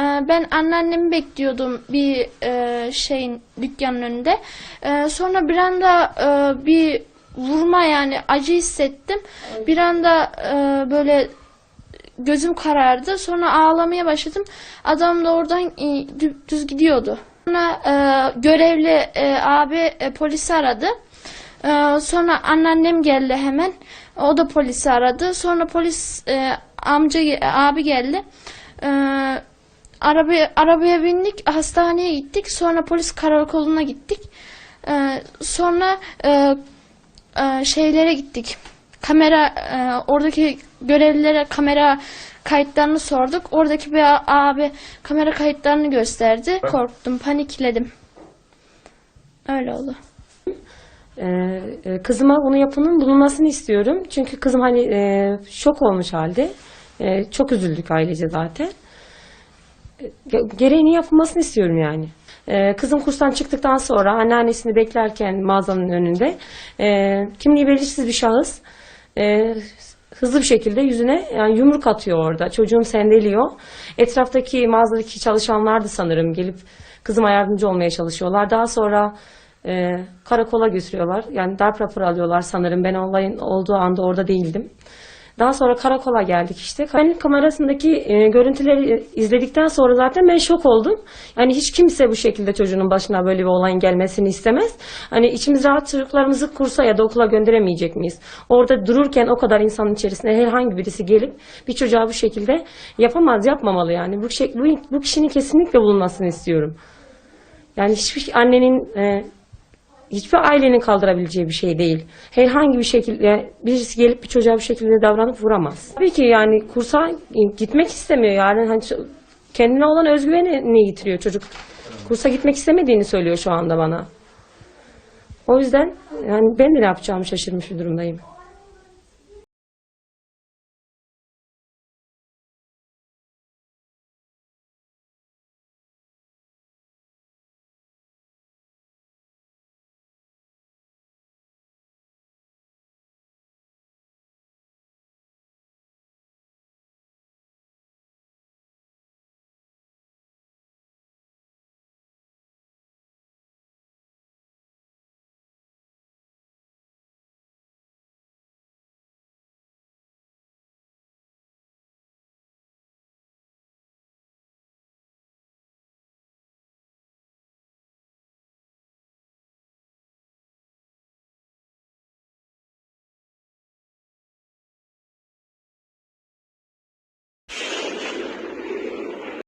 Ee, Ben anneannemi bekliyordum bir e, şeyin dükkanın önünde. Ee, Sonra bir anda e, bir vurma yani acı hissettim. Bir anda e, böyle gözüm karardı. Sonra ağlamaya başladım. Adam da oradan e, dü- düz gidiyordu. Sonra e, görevli e, abi e, polisi aradı. E, sonra anneannem geldi hemen. O da polisi aradı. Sonra polis e, amca abi geldi. E, arabaya arabaya bindik, hastaneye gittik. Sonra polis karakoluna gittik. E, sonra e, e, şeylere gittik. Kamera e, oradaki görevlilere kamera kayıtlarını sorduk. Oradaki bir abi kamera kayıtlarını gösterdi. Korktum, panikledim. Öyle oldu. Ee, e, kızıma bunu yapanın bulunmasını istiyorum. Çünkü kızım hani e, şok olmuş halde. E, çok üzüldük ailece zaten. Ge- gereğini yapılmasını istiyorum yani. E, kızım kurstan çıktıktan sonra anneannesini beklerken mağazanın önünde e, kimliği belirsiz bir şahıs e, hızlı bir şekilde yüzüne yani yumruk atıyor orada. Çocuğum sendeliyor. Etraftaki mağazadaki çalışanlar da sanırım gelip kızıma yardımcı olmaya çalışıyorlar. Daha sonra karakola götürüyorlar. Yani darp raporu alıyorlar sanırım. Ben olayın olduğu anda orada değildim. Daha sonra karakola geldik işte. Güvenlik kamerasındaki e, görüntüleri izledikten sonra zaten ben şok oldum. Yani hiç kimse bu şekilde çocuğunun başına böyle bir olayın gelmesini istemez. Hani içimiz rahat çocuklarımızı kursa ya da okula gönderemeyecek miyiz? Orada dururken o kadar insanın içerisinde herhangi birisi gelip bir çocuğa bu şekilde yapamaz, yapmamalı yani. Bu, şey, bu, bu kişinin kesinlikle bulunmasını istiyorum. Yani hiçbir annenin e, hiçbir ailenin kaldırabileceği bir şey değil. Herhangi bir şekilde birisi gelip bir çocuğa bir şekilde davranıp vuramaz. Tabii ki yani kursa gitmek istemiyor yani hani kendine olan özgüvenini yitiriyor çocuk. Kursa gitmek istemediğini söylüyor şu anda bana. O yüzden yani ben ne yapacağımı şaşırmış bir durumdayım.